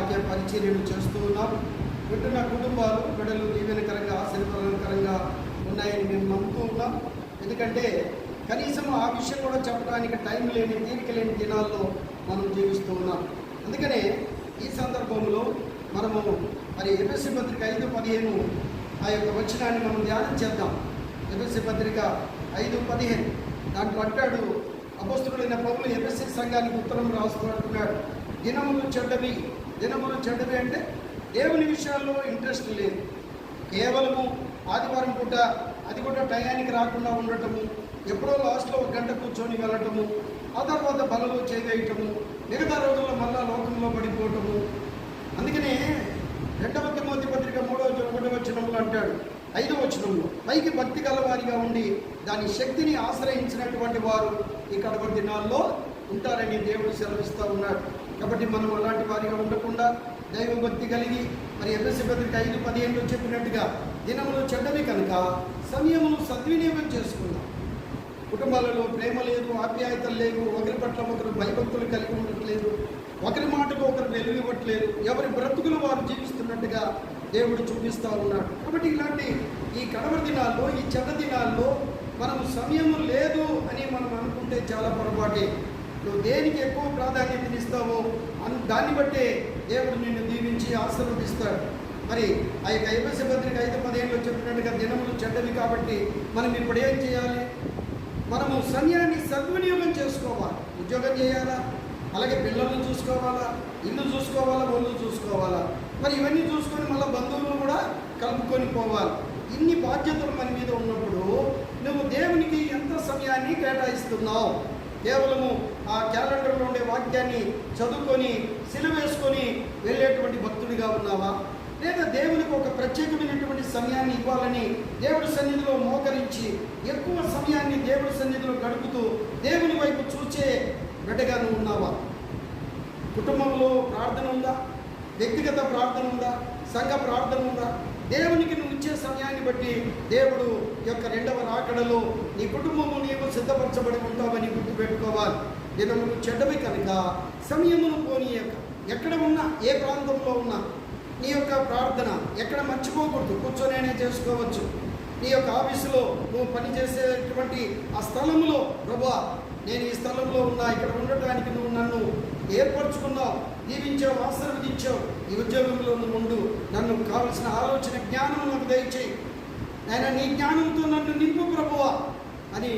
పరిచర్యలు చేస్తూ ఉన్నాం. వింటున్న కుటుంబాలు బిడ్డలు దీవెనకరంగా ఆశీర్వాదకరంగా ఉన్నాయని మేము నమ్ముతూ ఉన్నాం. ఎందుకంటే కనీసం ఆ విషయం కూడా చెప్పడానికి టైం లేని తీరిక లేని దినాల్లో మనం జీవిస్తూ ఉన్నాం. అందుకనే ఈ సందర్భంలో మనము మరి ఎపిఎస్సి పత్రిక ఐదు పదిహేను ఆ యొక్క వచనాన్ని మనం ధ్యానం చేద్దాం. ఎపిఎస్సి పత్రిక ఐదు పదిహేను. దాంట్లో అంటాడు అపస్తుడైన పౌరులు ఎపిఎస్సి సంఘానికి ఉత్తరం రాస్తూ అంటున్నాడు. దినములు చెడ్డవి దినములు చెడ్డవి అంటే దేవుని విషయాల్లో ఇంట్రెస్ట్ లేదు. కేవలము ఆదివారం పూట అది కూడా టయానికి రాకుండా ఉండటము ఎప్పుడో లాస్ట్లో ఒక గంట కూర్చొని వెళ్ళటము ఆ తర్వాత బలలో చేయవేయటము మిగతా రోజుల్లో మళ్ళా లోకంలో పడిపోవటము. అందుకనే రెండవ తిమోతి పత్రిక మూడవ ఒకటో వచనంలో అంటాడు ఐదవ వచనంలో పైకి భక్తి గలవారిగా ఉండి దాని శక్తిని ఆశ్రయించినటువంటి వారు ఈ కడప దినాల్లో ఉంటారని దేవుడు సెలవిస్తూ ఉన్నాడు. కాబట్టి మనం అలాంటి వారిగా ఉండకుండా దైవభక్తి కలిగి మరి ఎంఎస్సీ పత్రిక ఐదు పదిహేనులో చెప్పినట్టుగా దినములు చెడ్డవి కనుక సమయమును సద్వినియోగం చేసుకుందాం. కుటుంబాలలో ప్రేమ లేదు ఆప్యాయతలు లేవు ఒకరి పట్ల ఒకరు భయభక్తులు కలిగి ఉండట్లేదు ఒకరి మాటకు ఒకరు వెలువివ్వట్లేదు ఎవరి బ్రతుకులు వారు జీవిస్తున్నట్టుగా దేవుడు చూపిస్తూ ఉన్నాడు. కాబట్టి ఇలాంటి ఈ కడవ దినాల్లో ఈ చెడ్డ దినాల్లో మనం సమయం లేదు అని మనం అనుకుంటే చాలా పొరపాటే. నువ్వు దేనికి ఎక్కువ ప్రాధాన్యతనిస్తావో అన్ దాన్ని బట్టే దేవుడు నిన్ను దీవించి ఆశీర్వదిస్తాడు. మరి ఆ యొక్క ఐపీసీ పత్రిక ఐదు పదిహేనులో చెప్పినట్టుగా దినములు చెడ్డవి కాబట్టి మనం ఇప్పుడు ఏం చేయాలి? మనము సమయాన్ని సద్వినియోగం చేసుకోవాలి. ఉద్యోగం చేయాలా? అలాగే పిల్లల్ని చూసుకోవాలా? ఇల్లు చూసుకోవాలా? ఒళ్ళు చూసుకోవాలా? మరి ఇవన్నీ చూసుకొని మళ్ళీ బంధువులను కూడా కలుపుకొని పోవాలి. ఇన్ని బాధ్యతలు మన మీద ఉన్నప్పుడు నువ్వు దేవునికి ఎంత సమయాన్ని కేటాయిస్తున్నావు? కేవలము ఆ క్యాలెండర్లో ఉండే వాక్యాన్ని చదువుకొని సిలువేసుకొని వెళ్ళేటువంటి భక్తుడిగా ఉన్నావా? లేదా దేవునికి ఒక ప్రత్యేకమైనటువంటి సమయాన్ని ఇవ్వాలని దేవుడి సన్నిధిలో మోకరించి ఎక్కువ సమయాన్ని దేవుడి సన్నిధిలో గడుపుతూ దేవుని వైపు చూచే బిడ్డగా నువ్వు ఉన్నావా? కుటుంబంలో ప్రార్థన ఉందా? వ్యక్తిగత ప్రార్థన ఉందా? సంఘ ప్రార్థన ఉందా దేవునికి నువ్వు ఇచ్చే సమయాన్ని బట్టి దేవుడు యొక్క రెండవ రాకడలో నీ కుటుంబము నీవు సిద్ధపరచబడి ఉంటావని గుర్తుపెట్టుకోవాలి. దినములు చెడ్డవి కనుక సమయమును పోనీయక ఎక్కడ ఉన్నా ఏ ప్రాంతంలో ఉన్నా నీ యొక్క ప్రార్థన ఎక్కడ మర్చిపోకూడదు. కూర్చొనేనే చేసుకోవచ్చు. నీ యొక్క ఆఫీసులో నువ్వు పనిచేసేటువంటి ఆ స్థలంలో ప్రభా నేను ఈ స్థలంలో ఉన్నా ఇక్కడ ఉండటానికి నువ్వు నన్ను ఏర్పరచుకున్నావు. దీవించావు ఆశీర్వదించావు ఈ ఉద్యోగంలో నువ్వు ఉండు. నన్ను కావలసిన ఆలోచన జ్ఞానం నాకు దయచేయి. నాయన నీ జ్ఞానంతో నన్ను నింపు ప్రభువా అని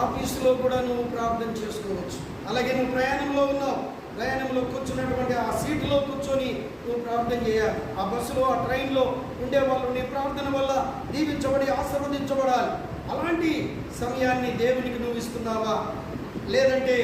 ఆఫీసులో కూడా నువ్వు ప్రార్థన చేసుకోవచ్చు. అలాగే నువ్వు ప్రయాణంలో ఉన్నావు. ప్రయాణంలో కూర్చున్నటువంటి ఆ సీటులో కూర్చొని నువ్వు ప్రార్థన చేయాలి. ఆ బస్సులో ఆ ట్రైన్లో ఉండే వాళ్ళు నీ ప్రార్థన వల్ల దీవించబడి ఆశీర్వదించబడాలి. అలాంటి సమయాన్ని దేవునికి నువ్వు ఇస్తున్నావా? లేదంటే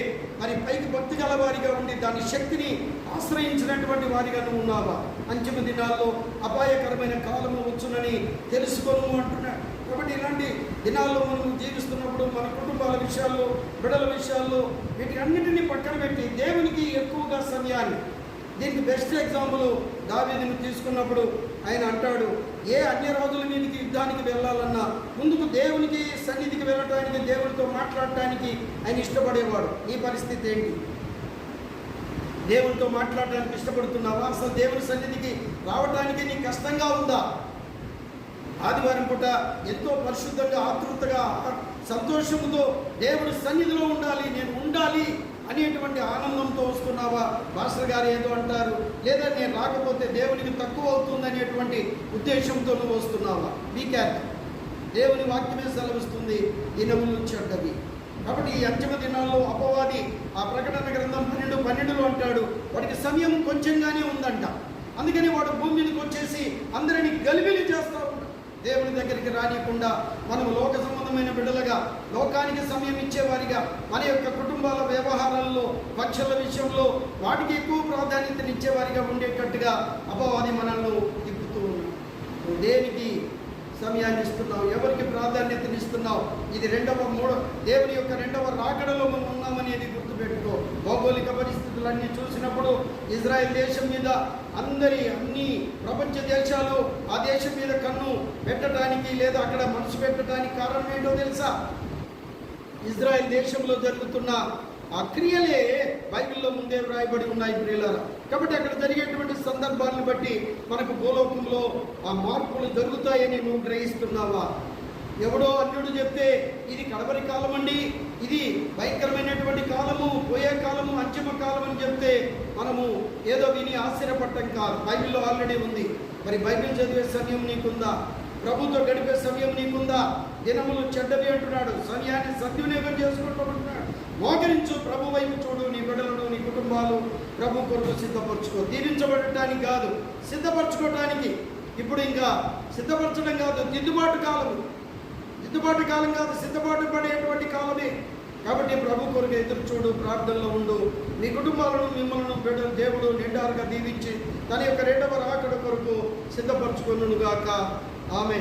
మరి పైకి భక్తి గల వారిగా ఉండి దాని శక్తిని ఆశ్రయించినటువంటి వారిగా నువ్వు ఉన్నావా? అంతిమ దినాల్లో అపాయకరమైన కాలము వచ్చునని తెలుసుకోను అంటున్నాడు. కాబట్టి ఇలాంటి దినాల్లో మనం జీవిస్తున్నప్పుడు మన కుటుంబాల విషయాల్లో బిడల విషయాల్లో వీటి అన్నిటినీ పక్కన పెట్టి దేవునికి ఎక్కువగా సమయాన్ని దీనికి బెస్ట్ ఎగ్జాంపుల్ దావీదుని తీసుకున్నప్పుడు ఆయన అంటాడు ఏ అన్య రోజులు నీకు యుద్ధానికి వెళ్ళాలన్నా ముందుకు దేవునికి సన్నిధికి వెళ్ళటానికి దేవుడితో మాట్లాడటానికి ఆయన ఇష్టపడేవాడు. నీ పరిస్థితి ఏంటి? దేవునితో మాట్లాడటానికి ఇష్టపడుతున్నావా? అసలు దేవుని సన్నిధికి రావడానికి నీకు కష్టంగా ఉందా? ఆదివారం పూట ఎంతో పరిశుద్ధంగా ఆతృతగా సంతోషంతో దేవుడి సన్నిధిలో ఉండాలి నేను ఉండాలి అనేటువంటి ఆనందంతో వస్తున్నావా? మాస్టర్ గారు ఏదో అంటారు. లేదా నేను రాకపోతే దేవునికి తక్కువ అవుతుంది అనేటువంటి ఉద్దేశంతో నువ్వు వస్తున్నావా? బీ కేర్ఫుల్ దేవుని వాక్యమే సెలవిస్తుంది. నుంచి చెడ్డవి కాబట్టి ఈ అంతిమ దినాల్లో అపవాది ఆ ప్రకటన గ్రంథం పన్నెండు పన్నెండులో అంటాడు వాడికి సమయం కొంచెంగానే ఉందంట. అందుకని వాడు భూమి మీదకి వచ్చేసి అందరినీ గలిబిలి చేస్తూ ఉంటాడు. దేవుని దగ్గరికి రానియకుండా మనం లోక సంబంధమైన బిడ్డలుగా లోకానికి సమయం ఇచ్చేవారిగా మన యొక్క కుటుంబాల వ్యవహారాల్లో పక్షుల విషయంలో వాటికి ఎక్కువ ప్రాధాన్యతనిచ్చేవారిగా ఉండేటట్టుగా అపవాది మనల్ని తిప్పుతూ ఉన్నాం దేనికి సమయాన్ని ఇస్తున్నావు ఎవరికి ప్రాధాన్యతనిస్తున్నావు ఇది రెండవ మూడో దేవుని యొక్క రెండవ రాకడలో మనం ఉన్నామనేది గుర్తుపెట్టుకో. భౌగోళిక పరిస్థితులన్నీ చూసినప్పుడు ఇజ్రాయెల్ దేశం మీద అందరి అన్ని ప్రపంచ దేశాలు ఆ దేశం మీద కన్ను పెట్టడానికి లేదా అక్కడ మనసు పెట్టడానికి కారణం ఏంటో తెలుసా? ఇజ్రాయెల్ దేశంలో జరుగుతున్న ఆ క్రియలే బైబిల్లో ముందే వ్రాయబడి ఉన్నాయి ప్రియులారా. కాబట్టి అక్కడ జరిగేటువంటి సందర్భాలను బట్టి మనకు భూలోకంలో ఆ మార్పులు జరుగుతాయని నువ్వు గ్రహిస్తున్నావా? ఎవడో అన్యుడు చెప్తే ఇది కడవరి కాలం అండి ఇది భయంకరమైనటువంటి కాలము పోయే కాలము అంతిమ కాలం అని చెప్తే మనము ఏదో విని ఆశ్చర్యపడటం కాదు. బైబిల్లో ఆల్రెడీ ఉంది. మరి బైబిల్ చదివే సమయం నీకుందా? ప్రభుతో గడిపే సమయం నీకుందా? దినములు చెడ్డవి అంటున్నాడు. సమయాన్ని సద్వినియోగం చేసుకుంటామంటున్నాడు మోకరించు ప్రభు వైపు చూడు నీ బిడ్డలను నీ కుటుంబాలు ప్రభు కొరకు సిద్ధపరచుకో. దీవించబడటానికి కాదు సిద్ధపరచుకోవటానికి ఇప్పుడు ఇంకా సిద్ధపరచడం కాదు దిద్దుబాటు కాలం దిద్దుబాటు కాలం కాదు సిద్ధపాటు పడేటువంటి కాలమే. కాబట్టి ప్రభు కొరకు ఎదురు చూడు ప్రార్థనలో ఉండు. నీ కుటుంబాలను మిమ్మల్ని బిడ్డలు దేవుడు నిండారుగా దీవించి తన యొక్క రెండవ రాకడ కొరకు సిద్ధపరచుకొనుగాక ఆమె